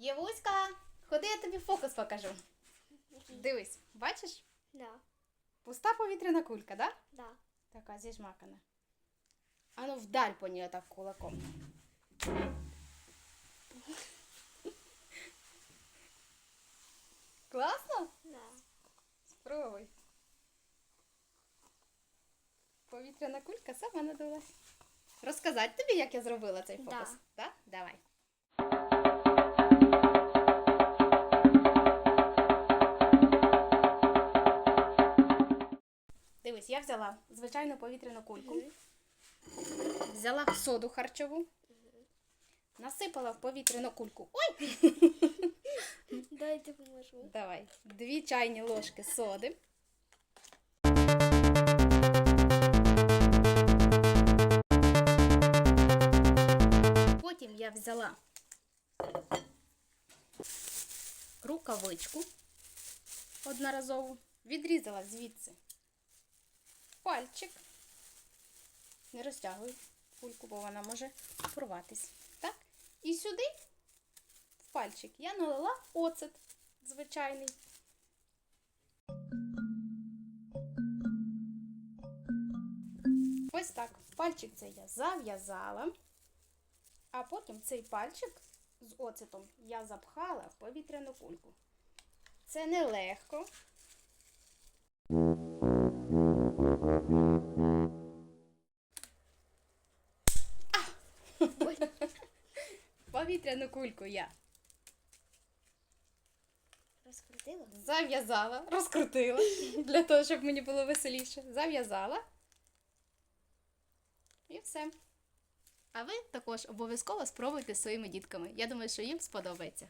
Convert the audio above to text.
Євуська, ходи, я тобі фокус покажу. Дивись, бачиш? Да, Пуста повітряна кулька, да? да. Така зіжмакана. Ану вдарь по ній так кулаком. Класно? Да. Спробуй. Повітряна кулька сама надулась. Розказати тобі, як я зробила цей Да. фокус? Так? Давай. Я взяла звичайну повітряну кульку, взяла соду харчову, насипала в повітряну кульку. Ой! Дай допоможу. Давай. Дві чайні ложки соди. Потім я взяла рукавичку одноразову, відрізала звідси пальчик. Не розтягую кульку, бо вона може порватись. Так? І сюди в пальчик я налила оцет звичайний. Ось так. Пальчик цей я зав'язала, а потім цей пальчик з оцетом я запхала в повітряну кульку. Це нелегко. Повітряну кульку я Розкрутила? зав'язала, розкрутила для того, щоб мені було веселіше. Зав'язала. І все. А ви також обов'язково спробуйте з своїми дітками. Я думаю, що їм сподобається.